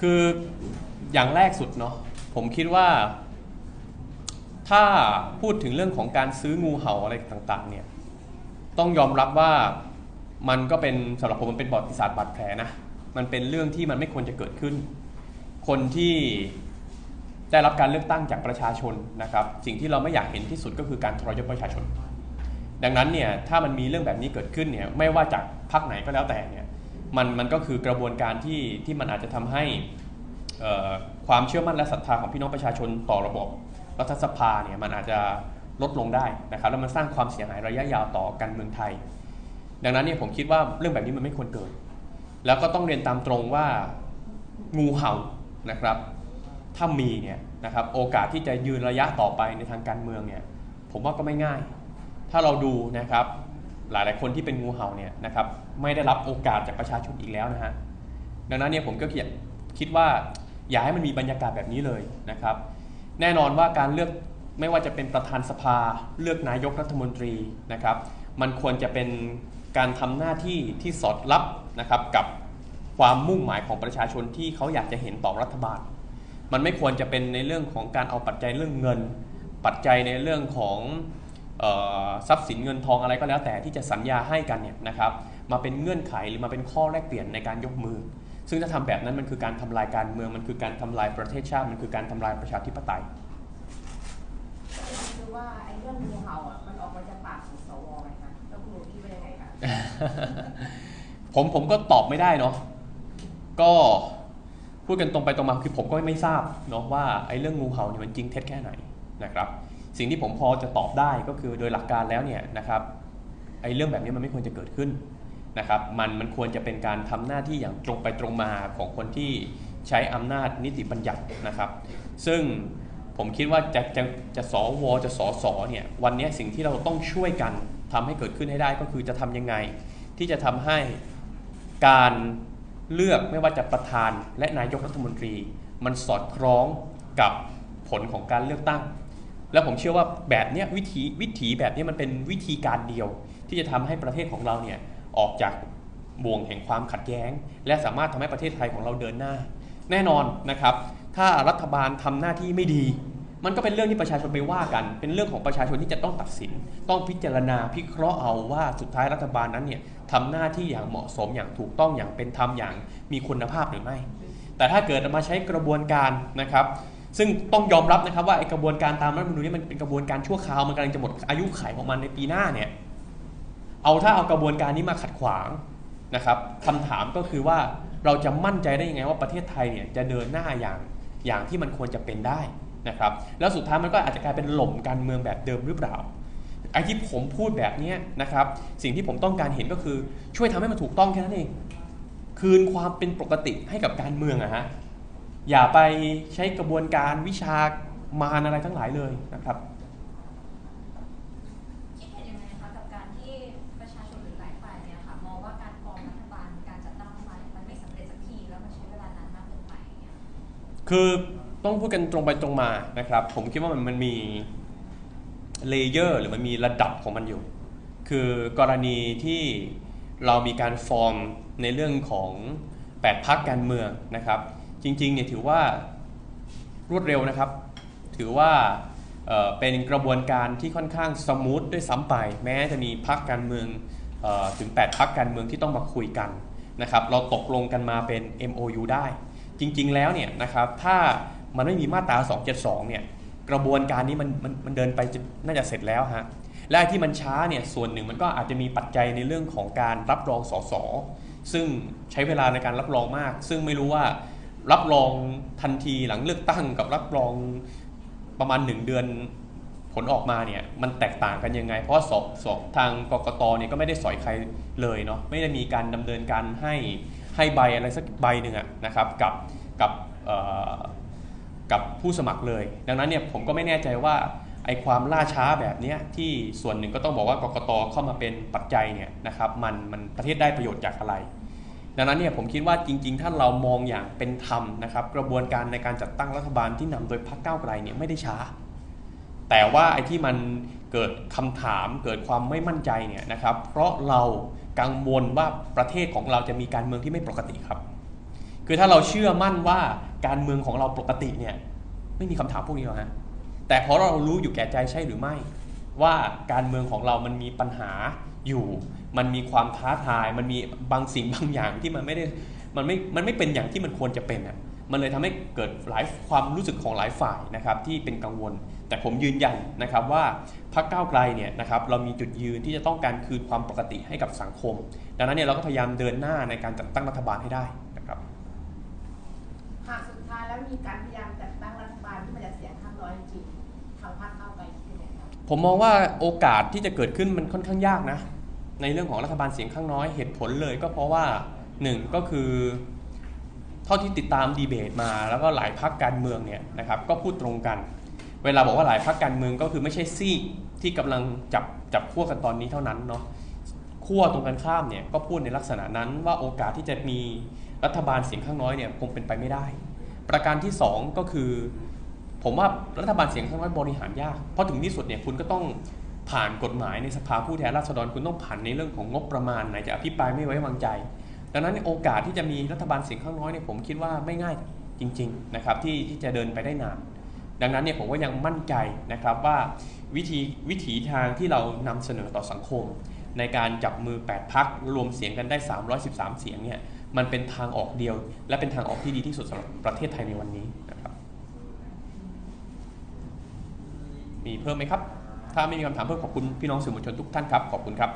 คืออย่างแรกสุดเนาะผมคิดว่า ถ้าพูดถึงเรื่องของการซื้องูเห่าอะไรต่างๆ เนี่ย ต้องยอมรับว่ามันก็เป็นสำหรับผมมันเป็นบอดติศาสตร์บาดแผลนะมันเป็นเรื่องที่มันไม่ควรจะเกิดขึ้น คนที่ได้รับการเลือกตั้งจากประชาชนนะครับ สิ่งที่เราไม่อยากเห็นที่สุดก็คือการทรยศประชาชน ดังนั้นเนี่ยถ้ามันมีเรื่องแบบนี้เกิดขึ้นเนี่ยไม่ว่าจากพรรคไหนก็แล้วแต่เนี่ย มันมันก็คือกระบวนการที่ที่มันอาจจะทำให้ความเชื่อมั่นและศรัทธาของพี่น้องประชาชนต่อระบบรัฐสภาเนี่ยมันอาจจะลดลงได้นะครับแล้วมันสร้างความเสียหายระยะยาวต่อการเมืองไทย ดังนั้นเนี่ยผมคิดว่าเรื่องแบบนี้มันไม่ควรเกิด แล้วก็ต้องเรียนตามตรงว่างูเห่านะครับ ถ้ามีเนี่ยนะครับโอกาสที่จะยืนระยะต่อไปในทางการเมืองเนี่ยผมว่าก็ไม่ง่าย ถ้าเราดูนะครับ หลายๆคนที่เป็นงูเห่าเนี่ยนะครับไม่ได้รับโอกาสจากประชาชนอีกแล้วนะฮะดังนั้นเนี่ยผมก็คิดว่าอย่าให้มันมีบรรยากาศแบบนี้เลยนะครับ แน่นอนว่าการเลือกไม่ว่าจะเป็นประธานสภาเลือกนายกรัฐมนตรีนะครับ มันควรจะเป็นการทำหน้าที่ที่สอดรับนะครับกับความมุ่งหมายของประชาชนที่เขาอยากจะเห็นต่อรัฐบาล มันไม่ควรจะเป็นในเรื่องของการเอาปัจจัยเรื่องเงิน ปัจจัยในเรื่องของ ทรัพย์สินเงินทองอะไรก็แล้วแต่ที่จะสัญญาให้กันเนี่ยนะครับมาเป็นเงื่อนไขหรือมาเป็นข้อแลกเปลี่ยนในการยกมือ ซึ่งถ้าทำแบบนั้นมันคือการทำลายการเมืองมันคือการทำลายประเทศชาติมันคือการทำลายประชาธิปไตยคือว่าไอ้เรื่องงูเห่าอะมันออกมาจากปากของสวไหมคะแล้วคุณหนูคิดว่ายังไงคะผมผมก็ตอบไม่ได้เนาะก็พูดกันตรงไปตรงมาคือผมก็ไม่ทราบเนาะว่าไอ้เรื่องงูเห่าเนี่ยมันจริงเท็จแค่ไหนนะครับ สิ่งที่ผมพอจะตอบได้ก็คือโดยหลักการแล้วเนี่ยนะครับไอ้เรื่องแบบนี้มันไม่ควรจะเกิดขึ้นนะครับมันมันควรจะเป็นการทำหน้าที่อย่างตรงไปตรงมาของคนที่ใช้อำนาจนิติบัญญัตินะครับ ซึ่งผมคิดว่าจะจะจะสวจะสสเนี่ยวันนี้สิ่งที่เราต้องช่วยกันทำให้เกิดขึ้นให้ได้ก็คือจะทำยังไง ที่จะทำให้การเลือกไม่ว่าจะประธานและนายกรัฐมนตรี มันสอดคล้องกับผลของการเลือกตั้ง แล้วผมเชื่อว่าแบบนี้วิธีวิถีแบบนี้มันเป็นวิธีการเดียว ที่จะทำให้ประเทศของเราเนี่ยออกจากบ่วงแห่งความขัดแย้ง และสามารถทำให้ประเทศไทยของเราเดินหน้า แน่นอนนะครับ ถ้ารัฐบาลทำหน้าที่ไม่ดี มันก็เป็นเรื่องที่ประชาชนไปว่ากัน เป็นเรื่องของประชาชนที่จะต้องตัดสิน ต้องพิจารณาพิเคราะห์เอาว่าสุดท้ายรัฐบาลนั้นเนี่ยทำหน้าที่อย่างเหมาะสมอย่างถูกต้องอย่างเป็นธรรมอย่างมีคุณภาพหรือไม่ แต่ถ้าเกิดมาใช้กระบวนการนะครับ ซึ่งต้องยอมรับนะครับว่าไอกระบวนการตามรัฐธรรมนูญนี่มันเป็นกระบวนการชั่วคราวมันกำลังจะหมดอายุไขของมันในปีหน้าเนี่ยเอาถ้าเอากระบวนการนี้มาขัดขวางนะครับคำถามก็คือว่าเราจะมั่นใจได้ยังไงว่าประเทศไทยเนี่ยจะเดินหน้าอย่างอย่างที่มันควรจะเป็นได้นะครับ แล้วสุดท้ายมันก็อาจจะกลายเป็นหล่มการเมืองแบบเดิมหรือเปล่าไอ้ที่ผมพูดแบบนี้นะครับ สิ่งที่ผมต้องการเห็นก็คือช่วยทำให้มันถูกต้องแค่นั้นเอง คืนความเป็นปกติให้กับการเมืองอะฮะ อย่าไปใช้กระบวนการวิชามารอะไรทั้งหลายเลยนะครับคิดเห็นยังไงคะกับการที่ประชาชนหรือหลายฝ่ายเนี่ยค่ะมองว่าการฟอร์มรัฐบาลการจัดตั้งรัฐบาลเนี่ยมันไม่สำเร็จสักทีแล้วมันใช้เวลานานมากเกินไปเนี่ยคือต้องพูดกันตรงไปตรงมานะครับ ผมคิดว่ามันมันมีเลเยอร์หรือมันมีระดับของมันอยู่ คือกรณีที่เรามีการฟอร์มในเรื่องของ 8พักการเมืองนะครับ จริงๆเนี่ยถือว่ารวดเร็วนะครับ ถือว่าเป็นกระบวนการที่ค่อนข้างสมูทด้วยซ้ำไป แม้จะมีพักการเมืองออถึง 8 พักการเมืองที่ต้องมาคุยกันนะครับเราตกลงกันมาเป็น MOU ได้ จริงๆแล้วเนี่ยนะครับถ้ามันไม่มีมาตรา 272 เนี่ยกระบวนการนี้มันมันมันเดินไปน่าจะเสร็จแล้วฮะและที่มันช้าเนี่ยส่วนหนึ่งมันก็อาจจะมีปัจจัยในเรื่องของการรับรองสสซึ่งใช้เวลาในการรับรองมาก ซึ่งไม่รู้ว่า รับรองทันทีหลังเลือกตั้งกับรับรองประมาณ 1 เดือนผลออกมาเนี่ยมันแตกต่างกันยังไง เพราะว่าสอบสอบทางกกตเนี่ยก็ไม่ได้สอยใครเลยเนาะไม่ได้มีการดำเนินการให้ให้ใบอะไรสักใบหนึ่งอะนะครับกับกับกับผู้สมัครเลย ดังนั้นเนี่ยผมก็ไม่แน่ใจว่าไอ้ความล่าช้าแบบนี้ที่ส่วนหนึ่งก็ต้องบอกว่ากกตเข้ามาเป็นปัจจัยเนี่ยนะครับมันมันประเทศได้ประโยชน์จากอะไร ดังนั้นเนี่ยผมคิดว่าจริง ๆ ถ้าเรามองอย่างเป็นธรรมนะครับ กระบวนการในการจัดตั้งรัฐบาลที่นำโดยพรรคก้าวไกลเนี่ยไม่ได้ช้า แต่ว่าไอ้ที่มันเกิดคำถามเกิดความไม่มั่นใจเนี่ยนะครับ เพราะเรากังวลว่าประเทศของเราจะมีการเมืองที่ไม่ปกติครับ คือถ้าเราเชื่อมั่นว่าการเมืองของเราปกติเนี่ยไม่มีคำถามพวกนี้หรอกฮะแต่เพราะเรารู้อยู่แก่ใจใช่หรือไม่ ว่าการเมืองของเรามันมีปัญหาอยู่ มันมีความท้าทาย มันมีบางสิ่งบางอย่างที่มันไม่ได้มันไม่มันไม่เป็นอย่างที่มันควรจะเป็นอะมันเลยทำให้เกิดหลายความรู้สึกของหลายฝ่ายนะครับที่เป็นกังวล แต่ผมยืนยันนะครับว่าพรรคก้าวไกลเนี่ยนะครับเรามีจุดยืนที่จะต้องการคืนความปกติให้กับสังคม ดังนั้นเนี่ยเราก็พยายามเดินหน้าในการจัดตั้งรัฐบาลให้ได้นะครับหากสุดท้ายแล้วมีการพยายามจัดตั้งรัฐบาลที่มันจะเสียงข้างน้อยจริงๆทางพรรคก้าวไกลคิดยังไงครับผมมองว่าโอกาสที่จะเกิดขึ้นมันค่อนข้างยากนะ ในเรื่องของรัฐบาลเสียงข้างน้อยเหตุผลเลย ก็เพราะว่าหนึ่งก็คือเท่าที่ติดตามดีเบตมา แล้วก็หลายพักการเมืองเนี่ยนะครับก็พูดตรงกัน เวลาบอกว่าหลายพักการเมืองก็คือไม่ใช่ซีกที่กำลังจับจับขั้วกันตอนนี้เท่านั้นเนาะขั้วตรงกันข้ามเนี่ยก็พูดในลักษณะนั้นว่าโอกาสที่จะมีรัฐบาลเสียงข้างน้อยเนี่ยคงเป็นไปไม่ได้ ประการที่สองก็คือ ผมว่ารัฐบาลเสียงข้างน้อยบริหารยากเพราะถึงที่สุดเนี่ยคุณก็ต้อง ผ่านกฎหมายในสภาผู้แทนราษฎรคุณต้องผ่านในเรื่องของงบประมาณไหนจะอภิปรายไม่ไว้วางใจ ดังนั้นโอกาสที่จะมีรัฐบาลเสียงข้างน้อยเนี่ยผมคิดว่าไม่ง่ายจริงๆนะครับที่ที่จะเดินไปได้นาน ดังนั้นเนี่ยผมก็ยังมั่นใจนะครับว่าวิธีวิถีทางที่เรานำเสนอต่อสังคม ในการจับมือ 8 พักรวมเสียงกันได้ 313 เสียงเนี่ยมันเป็นทางออกเดียว และเป็นทางออกที่ดีที่สุดสำหรับประเทศไทยในวันนี้นะครับมีเพิ่มไหมครับ ถ้าไม่มีคำถามเพิ่มขอบคุณพี่น้องสื่อมวลชนทุกท่านครับ ขอบคุณครับ